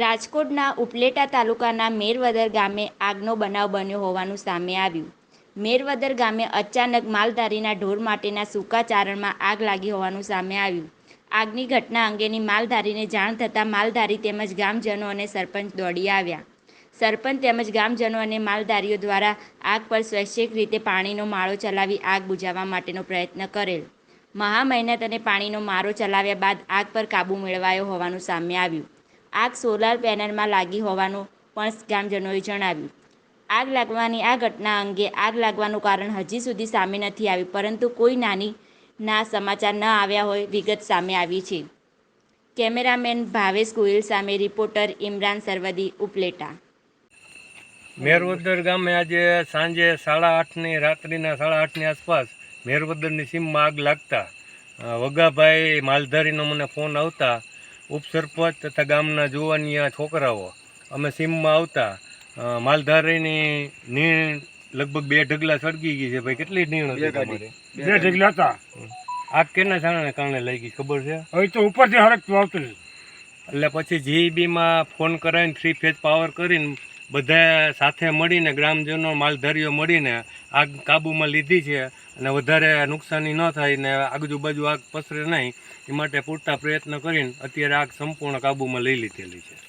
રાજકોટના ઉપલેટા તાલુકાના મેરવદર ગામે આગનો બનાવ બન્યો હોવાનું સામે આવ્યું. મેરવદર ગામે અચાનક માલધારીના ઢોર માટેના સૂકા ચારણમાં આગ લાગી હોવાનું સામે આવ્યું. આગની ઘટના અંગેની માલધારીને જાણ થતાં માલધારી તેમજ ગામજનો અને સરપંચ દોડી આવ્યા. સરપંચ તેમજ ગામજનો અને માલધારીઓ દ્વારા આગ પર સ્વૈચ્છિક રીતે પાણીનો માળો ચલાવી આગ બુઝાવવા માટેનો પ્રયત્ન કરેલ. મહા મહેનત અને પાણીનો મારો ચલાવ્યા બાદ આગ પર કાબૂ મેળવાયો હોવાનું સામે આવ્યું. આગ સોલાર પેનલમાં લાગી હોવાનું પણ ગ્રામજનોએ જણાવ્યું. આગ લાગવાની આ ઘટના અંગે આગ લાગવાનું કારણ હજી સુધી સામે નથી આવ્યું, પરંતુ કોઈ નાની, ના સમાચાર ન આવ્યા હોય વિગત સામે આવી છે. કેમેરામેન ભાવેશ ગોહિલ સામે રિપોર્ટર ઇમરાન સરવદી, ઉપલેટા. મેરવદર ગામે આજે સાંજે સાડા આઠની, રાત્રિના સાડા આઠની આસપાસ મેરવદરની સીમમાં આગ લાગતા વગાભાઈ માલધારીનો મને ફોન આવતા ઉપસરપંચ તથા ગામના જુવાનિયા છોકરાઓ અમે સીમમાં આવતા માલધારીની નીણ લગભગ બે ઢગલા સળગી ગઈ છે ભાઈ. કેટલી નીણ હતી બે ઢગલા. હતા. આગ કેના કારણે લઈ ગઈ ખબર છે? હવે તો ઉપરથી હરકતું આવતું. એટલે પછી જીઈબીમાં ફોન કરાવીને થ્રી ફેઝ પાવર કરીને બધા સાથે મળીને, ગ્રામજનો, માલધારીઓ મળીને આગ કાબૂમાં લીધી છે અને વધારે નુકસાની ન થાય ને આજુબાજુ આગ પસરે નહીં, એ માટે પૂરતા પ્રયત્ન કરીને અત્યારે આગ સંપૂર્ણ કાબૂમાં લઈ લીધેલી છે.